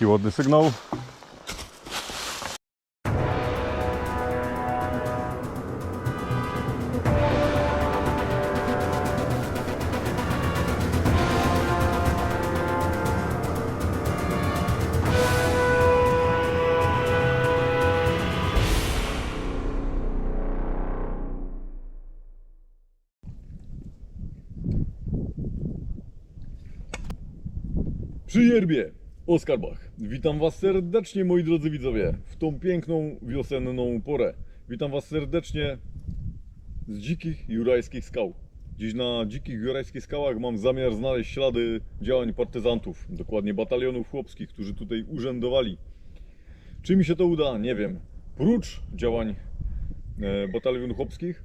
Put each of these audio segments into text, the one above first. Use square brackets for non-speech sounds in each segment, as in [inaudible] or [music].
Taki ładny sygnał. Przy Jerbie, Oskar Bach. Witam Was serdecznie, moi drodzy widzowie, w tą piękną wiosenną porę. Witam Was serdecznie z dzikich jurajskich skał. Dziś na dzikich jurajskich skałach mam zamiar znaleźć ślady działań partyzantów, dokładnie batalionów chłopskich, którzy tutaj urzędowali. Czy mi się to uda? Nie wiem. Prócz działań e, batalionów chłopskich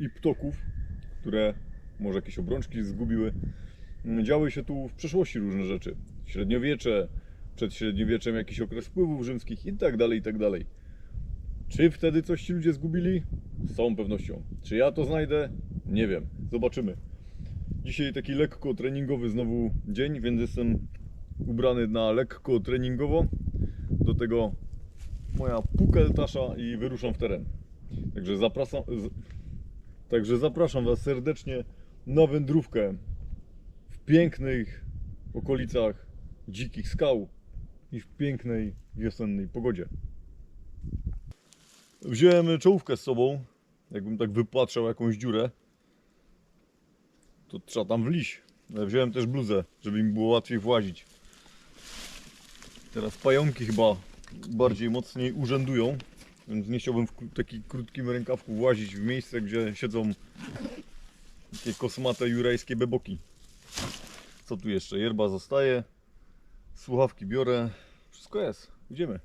i ptoków, które może jakieś obrączki zgubiły, działy się tu w przeszłości różne rzeczy. Średniowiecze, przed średniowieczem jakiś okres wpływów rzymskich i tak dalej, i tak dalej. Czy wtedy coś ci ludzie zgubili? Z całą pewnością. Czy ja to znajdę? Nie wiem. Zobaczymy. Dzisiaj taki lekko treningowy znowu dzień, więc jestem ubrany na lekko treningowo. Do tego moja pukeltasza i wyruszam w teren. Także zapraszam, także zapraszam Was serdecznie na wędrówkę pięknych okolicach dzikich skał i w pięknej wiosennej pogodzie. Wziąłem czołówkę z sobą. Jakbym tak wypatrzał jakąś dziurę, to trzeba tam wliść. Ale wziąłem też bluzę, żeby mi było łatwiej włazić. Teraz pająki chyba bardziej mocniej urzędują, więc nie chciałbym w kró- taki krótkim rękawku włazić w miejsce, gdzie siedzą takie kosmate jurajskie beboki. Co tu jeszcze? Yerba zostaje. Słuchawki biorę. Wszystko jest. Idziemy.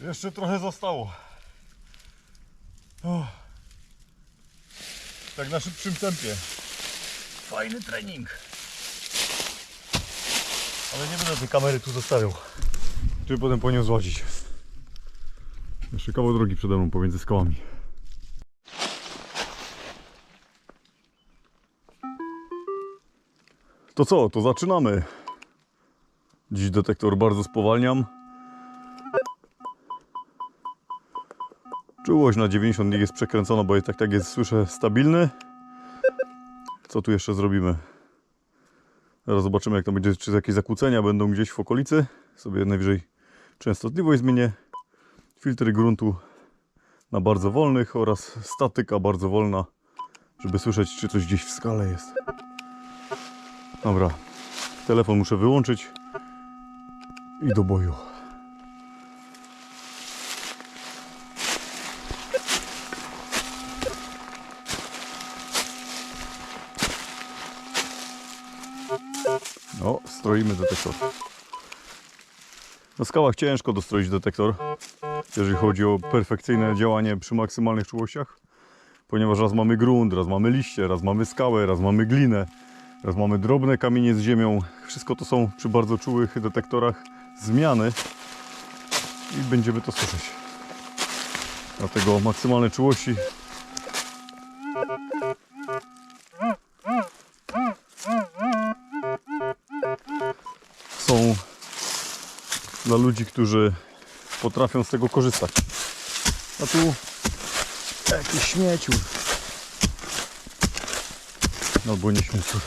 Jeszcze trochę zostało. Uff. Tak na szybszym tempie. Fajny trening. Ale nie będę tej kamery tu zostawiał. Żeby potem po nią złazić. Jeszcze kawał drogi przede mną pomiędzy skałami. To co, to zaczynamy. Dziś detektor bardzo spowalniam. Czułość na 90 jest przekręcona, bo jest tak, tak jest, słyszę, stabilny. Co tu jeszcze zrobimy? Zaraz zobaczymy, jak to będzie, czy jakieś zakłócenia będą gdzieś w okolicy. Sobie najwyżej częstotliwość zmienię. Filtry gruntu na bardzo wolnych oraz statyka bardzo wolna, żeby słyszeć, czy coś gdzieś w skale jest. Dobra, telefon muszę wyłączyć i do boju. Stroimy detektor. Na skałach ciężko dostroić detektor, jeżeli chodzi o perfekcyjne działanie przy maksymalnych czułościach, ponieważ raz mamy grunt, raz mamy liście, raz mamy skałę, raz mamy glinę, raz mamy drobne kamienie z ziemią. Wszystko to są przy bardzo czułych detektorach zmiany i będziemy to słyszeć. Dlatego maksymalne czułości dla ludzi, którzy potrafią z tego korzystać. A tu jakiś śmieciur. Albo nie śmieciur.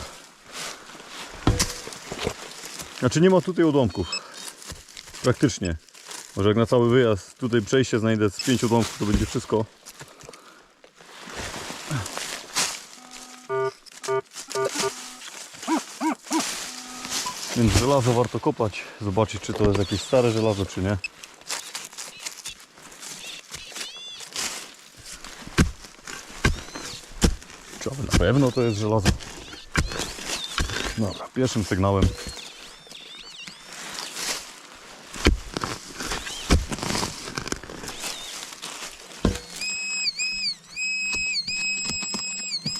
Znaczy nie ma tutaj odłamków. Praktycznie. Może jak na cały wyjazd tutaj przejście znajdę z pięciu odłamków, to będzie wszystko. Więc żelazo warto kopać, zobaczyć czy to jest jakieś stare żelazo czy nie. Czy na pewno to jest żelazo? Dobra, pierwszym sygnałem.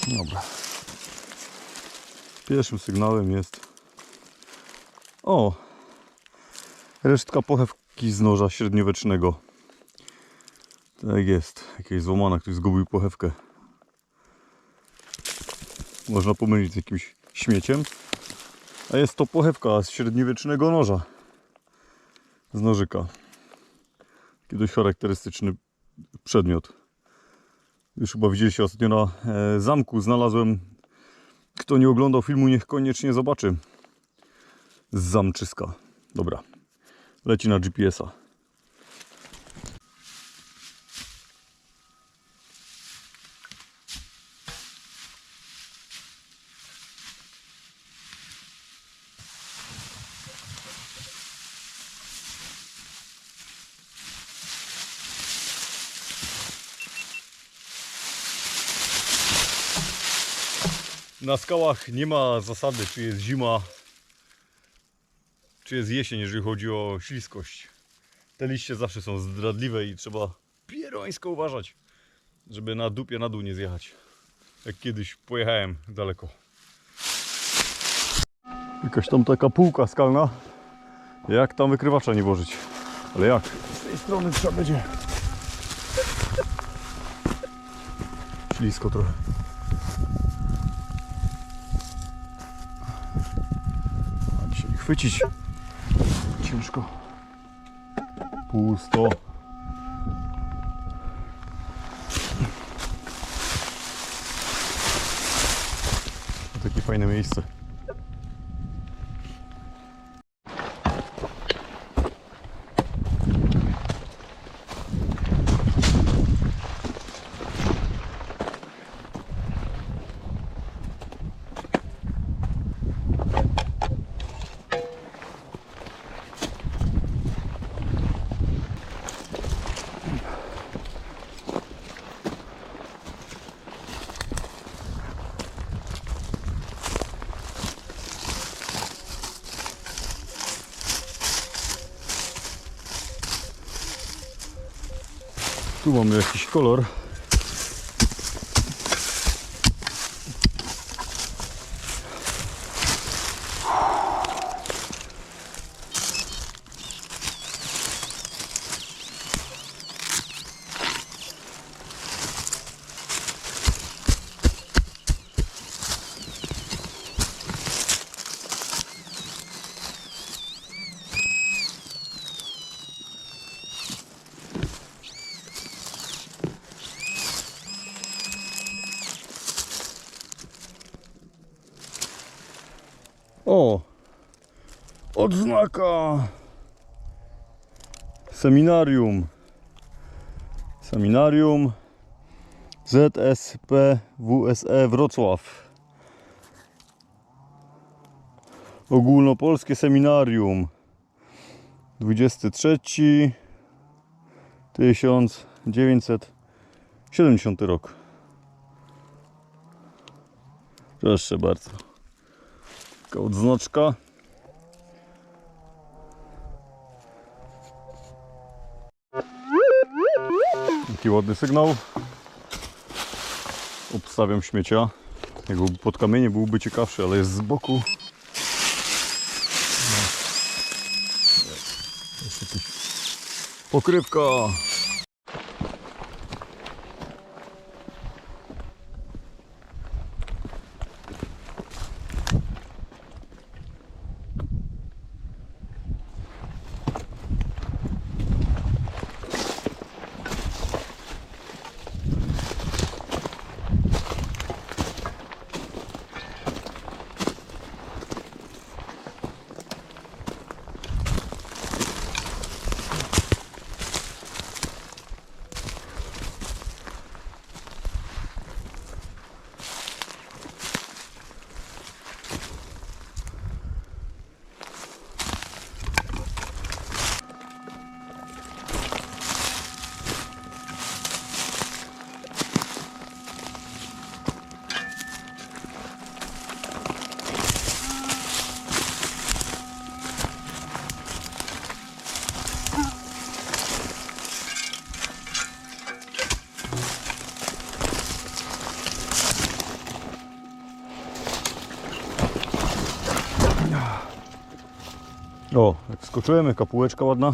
Dobra. Pierwszym sygnałem jest O! Resztka pochewki z noża średniowiecznego. Tak jest. Jakieś złamana, ktoś zgubił pochewkę. Można pomylić z jakimś śmieciem. A jest to pochewka z średniowiecznego noża. Z nożyka. Taki dość charakterystyczny przedmiot. Już chyba widzieliście ostatnio na e, zamku. Znalazłem. Kto nie oglądał filmu, niech koniecznie zobaczy. Z zamczyska. Dobra. Leci na GPS-a. Na skałach nie ma zasady, czy jest zima, czy jest jesień, jeżeli chodzi o śliskość. Te liście zawsze są zdradliwe i trzeba pierońsko uważać, żeby na dupie na dół nie zjechać. Jak kiedyś pojechałem daleko. Jakaś tam taka półka skalna. Jak tam wykrywacza nie włożyć? Ale jak? Z tej strony trzeba będzie. Ślisko trochę. A dzisiaj chwycić. Ciężko. Pusto. Takie fajne miejsce. Tu mamy jakiś kolor. O! Odznaka! Seminarium. Seminarium ZSP WSE Wrocław. Ogólnopolskie Seminarium. 23 1970 rok. Proszę bardzo. Taka odznaczka. Taki ładny sygnał. Obstawiam śmiecia. Byłby pod kamienie byłby ciekawszy, ale jest z boku. Jest pokrywka. O, jak skoczyłem, kapułeczka ładna.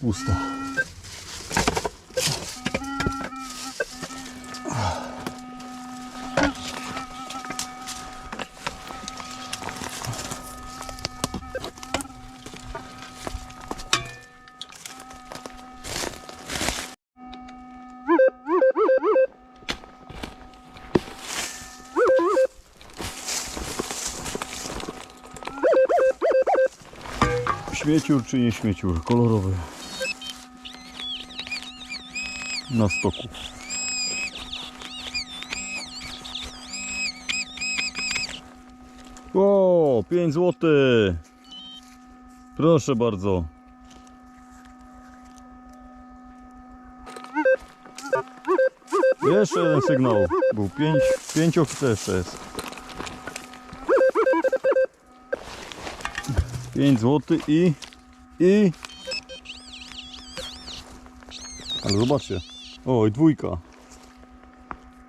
Pusta. Śmieciur czy nie śmieciur? Kolorowy. Na stoku. O, 5 zł. Proszę bardzo. Jeszcze jeden sygnał. Był 5, 5 też jest. 5 zł i i. Ale zobaczcie. Oj dwójka.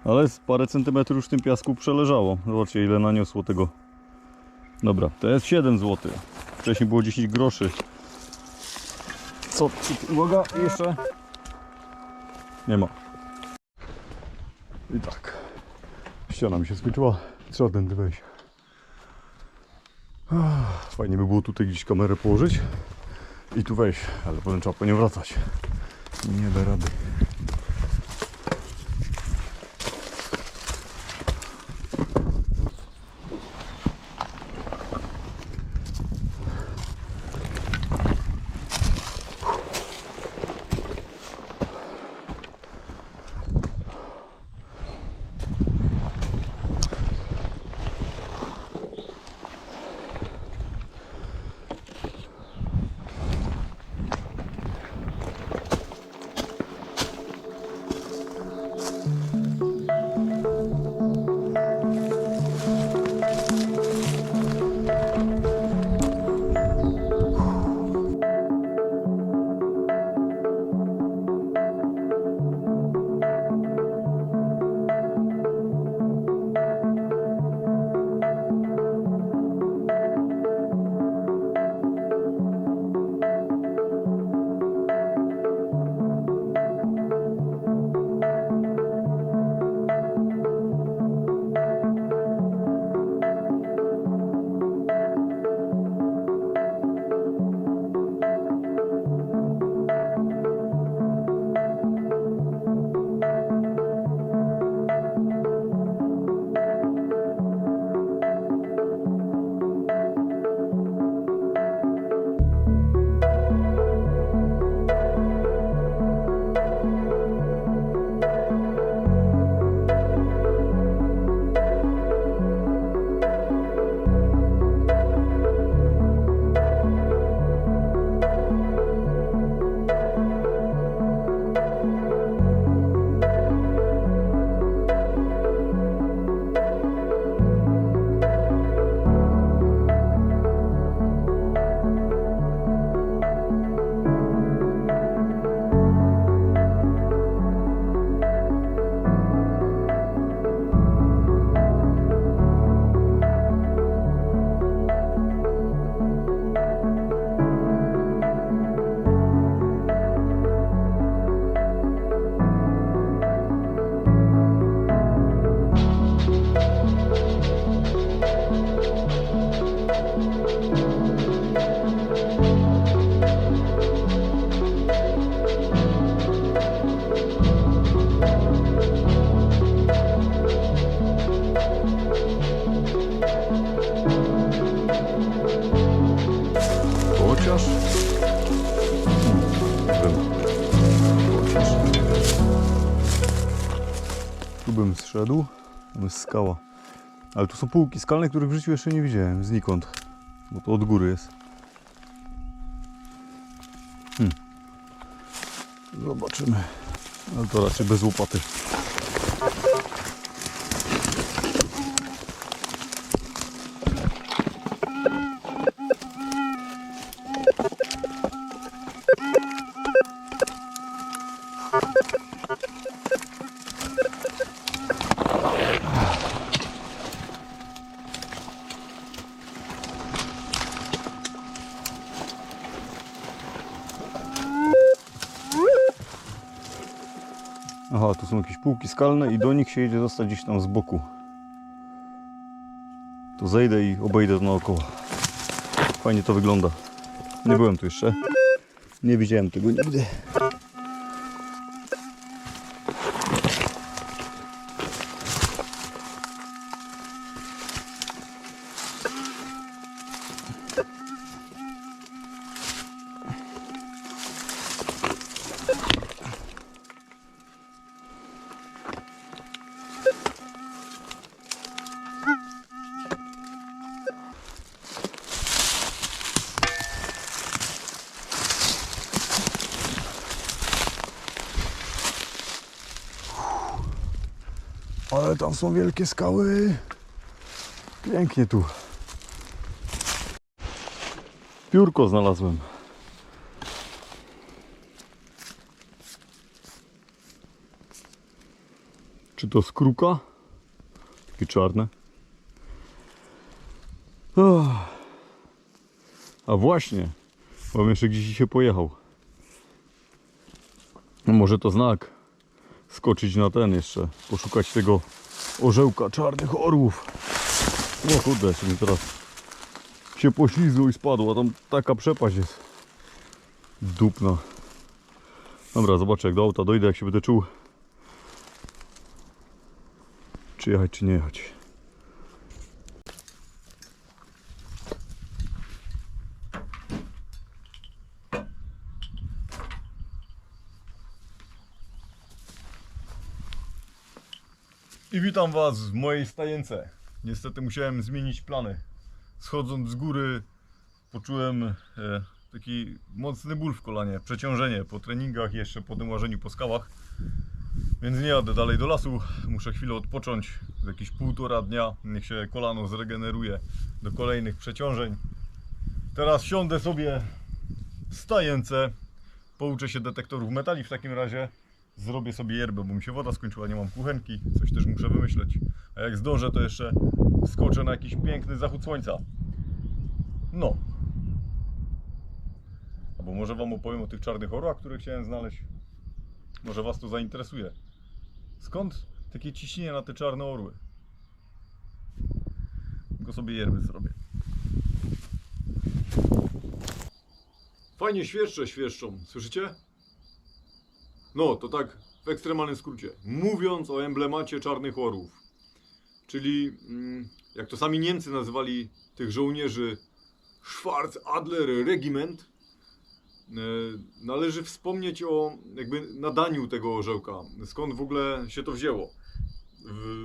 Ale z parę centymetrów już w tym piasku przeleżało. Zobaczcie ile naniosło tego. Dobra to jest 7 zł wcześniej było 10 groszy. Co uwaga jeszcze? Nie ma. I tak. Ściana mi się skończyła. Trzeba tędy wejść Fajnie by było tutaj gdzieś kamerę położyć i tu wejść, ale potem trzeba po nią wracać. Nie da rady. Tam jest skała. Ale tu są półki skalne, których w życiu jeszcze nie widziałem. Znikąd. Bo to od góry jest. Hmm. Zobaczymy. Ale to raczej bez łopaty. A tu są jakieś półki skalne i do nich się jedzie zostać gdzieś tam z boku. Tu zejdę i obejdę to naokoło. Fajnie to wygląda. Nie byłem tu jeszcze. Nie widziałem tego nigdy. Ale tam są wielkie skały. Pięknie tu. Piórko znalazłem. Czy to skruka? Takie czarne. Oh. A właśnie, bo jeszcze gdzieś się pojechał. No może to znak skoczyć na ten jeszcze, poszukać tego orzełka czarnych orłów. O kurde, jeszcze mi teraz się poślizgnął i spadł, a tam taka przepaść jest dupna. Dobra, zobaczę jak do auta dojdę, jak się będę czuł. Czy jechać, czy nie jechać. I witam Was w mojej stajence. Niestety musiałem zmienić plany. Schodząc z góry poczułem e, taki mocny ból w kolanie, przeciążenie po treningach, jeszcze po tym po skałach. Więc nie jadę dalej do lasu, muszę chwilę odpocząć, z jakieś półtora dnia, niech się kolano zregeneruje do kolejnych przeciążeń. Teraz siądę sobie w stajence, pouczę się detektorów metali w takim razie. Zrobię sobie yerbę, bo mi się woda skończyła, nie mam kuchenki, coś też muszę wymyśleć. A jak zdążę, to jeszcze skoczę na jakiś piękny zachód słońca. No. Albo może Wam opowiem o tych czarnych orłach, które chciałem znaleźć. Może Was to zainteresuje. Skąd takie ciśnienie na te czarne orły? Tylko sobie yerby zrobię. Fajnie świerszcze świerszczą, słyszycie? No, to tak w ekstremalnym skrócie. Mówiąc o emblemacie czarnych orłów, czyli mm, jak to sami Niemcy nazywali tych żołnierzy Schwarzadler Regiment, e, należy wspomnieć o jakby nadaniu tego orzełka. Skąd w ogóle się to wzięło?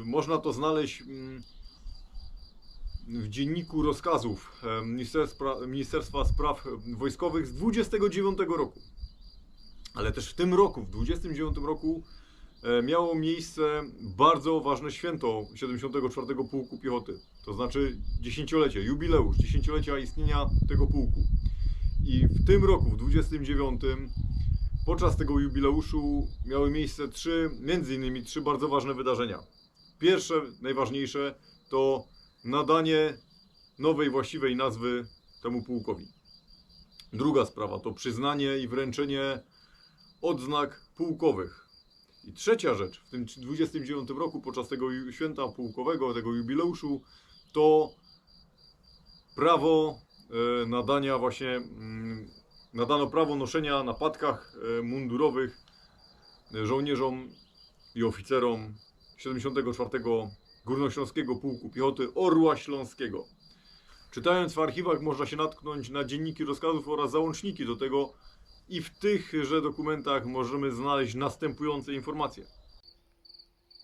Można to znaleźć mm, w dzienniku rozkazów e, Ministerstwa Spraw Wojskowych z 29 roku. Ale też w tym roku, w 29 roku e, miało miejsce bardzo ważne święto 74 Pułku Piechoty. To znaczy dziesięciolecie, jubileusz, dziesięciolecia istnienia tego pułku. I w tym roku, w 29, podczas tego jubileuszu miały miejsce trzy, między innymi trzy bardzo ważne wydarzenia. Pierwsze, najważniejsze, to nadanie nowej, właściwej nazwy temu pułkowi. Druga sprawa to przyznanie i wręczenie odznak pułkowych. I trzecia rzecz, w tym 29 roku, podczas tego święta pułkowego, tego jubileuszu, to prawo e, nadania właśnie, mm, nadano prawo noszenia na patkach e, mundurowych e, żołnierzom i oficerom 74 Górnośląskiego Pułku Piechoty Orła Śląskiego. Czytając w archiwach można się natknąć na dzienniki rozkazów oraz załączniki do tego, i w tychże dokumentach możemy znaleźć następujące informacje.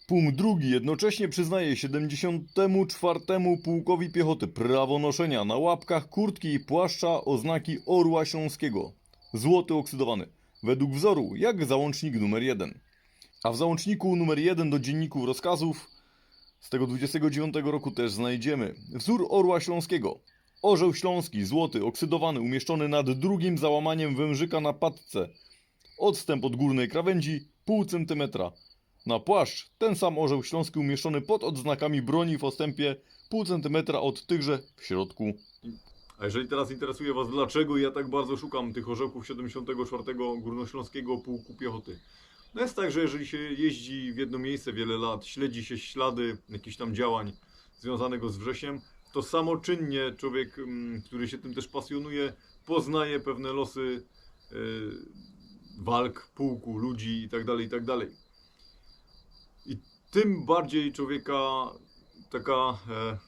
Punkt drugi jednocześnie przyznaje 74 Pułkowi Piechoty prawo noszenia na łapkach kurtki i płaszcza oznaki Orła Śląskiego. Złoty oksydowany. Według wzoru, jak załącznik numer 1. A w załączniku numer 1 do dzienników rozkazów z tego 29 roku też znajdziemy wzór Orła Śląskiego. Orzeł śląski, złoty, oksydowany, umieszczony nad drugim załamaniem wężyka na patce. Odstęp od górnej krawędzi pół centymetra. Na płaszcz ten sam orzeł śląski umieszczony pod odznakami broni w odstępie pół centymetra od tychże w środku. A jeżeli teraz interesuje Was, dlaczego ja tak bardzo szukam tych orzełków 74 Górnośląskiego Pułku Piechoty, No jest tak, że jeżeli się jeździ w jedno miejsce wiele lat, śledzi się ślady jakichś tam działań związanego z wrzesiem, to samoczynnie człowiek, mm, który się tym też pasjonuje, poznaje pewne losy e, walk, pułku, ludzi itd., itd. I tym bardziej człowieka taka e,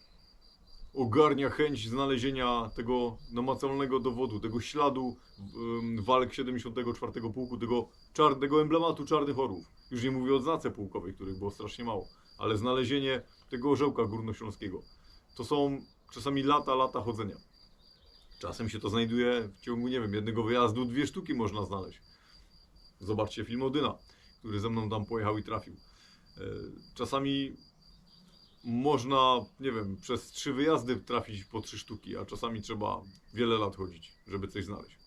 ogarnia chęć znalezienia tego namacalnego dowodu, tego śladu em, walk 74 Pułku, tego czarnego emblematu czarnych orłów. Już nie mówię o odznace pułkowej, których było strasznie mało, ale znalezienie tego orzełka górnośląskiego. To są czasami lata, lata chodzenia. Czasem się to znajduje w ciągu, nie wiem, jednego wyjazdu, dwie sztuki można znaleźć. Zobaczcie film Odyna, który ze mną tam pojechał i trafił. E, Czasami można, nie wiem, przez trzy wyjazdy trafić po trzy sztuki, a czasami trzeba wiele lat chodzić, żeby coś znaleźć.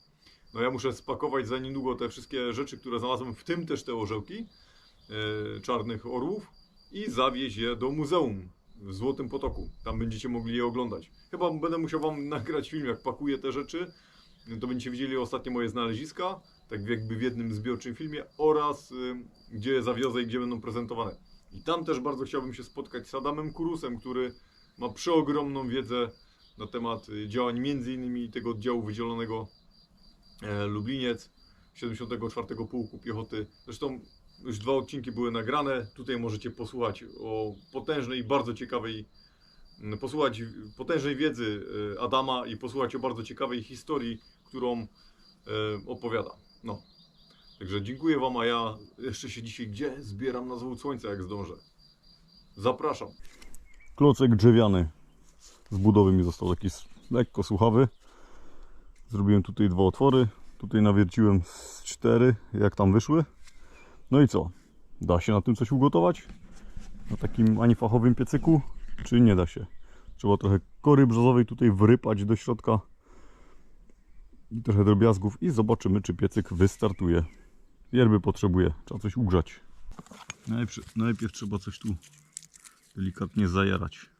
No ja muszę spakować za niedługo te wszystkie rzeczy, które znalazłem, w tym też te orzełki e, czarnych orłów i zawieźć je do muzeum w Złotym Potoku. Tam będziecie mogli je oglądać. Chyba będę musiał wam [laughs] nagrać film, jak pakuję te rzeczy. To będziecie widzieli ostatnie moje znaleziska, tak jakby w jednym zbiorczym filmie oraz y, gdzie je zawiozę i gdzie będą prezentowane. I tam też bardzo chciałbym się spotkać z Adamem Kurusem, który ma przeogromną wiedzę na temat y, działań między innymi tego oddziału wydzielonego e, Lubliniec 74 Pułku Piechoty. Zresztą już dwa odcinki były nagrane. Tutaj możecie posłuchać o potężnej i bardzo ciekawej m, posłuchać potężnej wiedzy e, Adama i posłuchać o bardzo ciekawej historii, którą e, opowiada. No. Także dziękuję Wam, a ja jeszcze się dzisiaj gdzie zbieram na zachód słońca, jak zdążę. Zapraszam. Klocek drzewiany z budowy mi został taki lekko słuchawy. Zrobiłem tutaj dwa otwory. Tutaj nawierciłem z cztery, jak tam wyszły. No i co? Da się na tym coś ugotować? Na takim ani fachowym piecyku? Czy nie da się? Trzeba trochę kory brzozowej tutaj wrypać do środka. I trochę drobiazgów i zobaczymy, czy piecyk wystartuje. Yerby potrzebuje, trzeba coś ugrzać. Najpierw, najpierw trzeba coś tu delikatnie zajarać.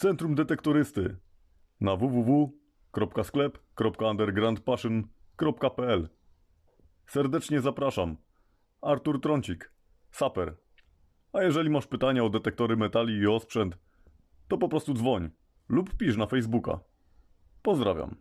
Centrum Detektorysty na www.sklep.undergroundpassion.pl Serdecznie zapraszam. Artur Trącik, saper. A jeżeli masz pytania o detektory metali i o sprzęt, to po prostu dzwoń lub pisz na Facebooka. Pozdrawiam.